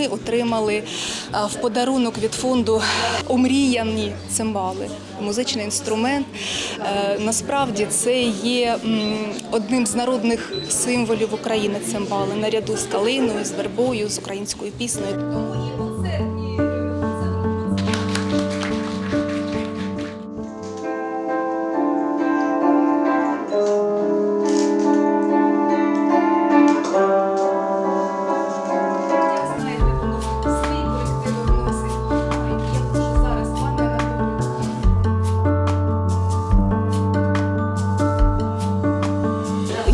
ми отримали е, в подарунок від фонду омріяні цимбали. Музичний інструмент. Е, Насправді це є одним з народних символів України цимбали наряду з калиною, з вербою, з українською піснею.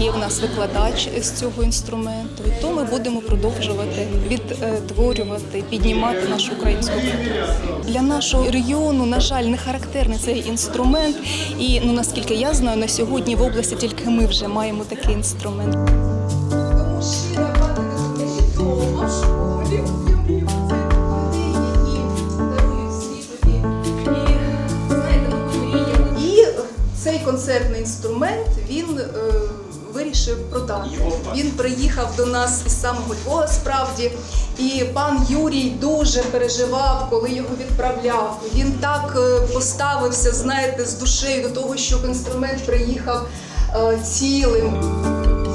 Є в нас викладач з цього інструменту, то ми будемо продовжувати відтворювати, піднімати нашу українську культуру. Для нашого регіону, на жаль, не характерний цей інструмент. І ну наскільки я знаю, на сьогодні в області тільки ми вже маємо такий інструмент. І цей концертний інструмент він е, вирішив продати. Він приїхав до нас із самого Львова, справді. І пан Юрій дуже переживав, коли його відправляв. Він так е, поставився, знаєте, з душею до того, щоб інструмент приїхав е, цілим.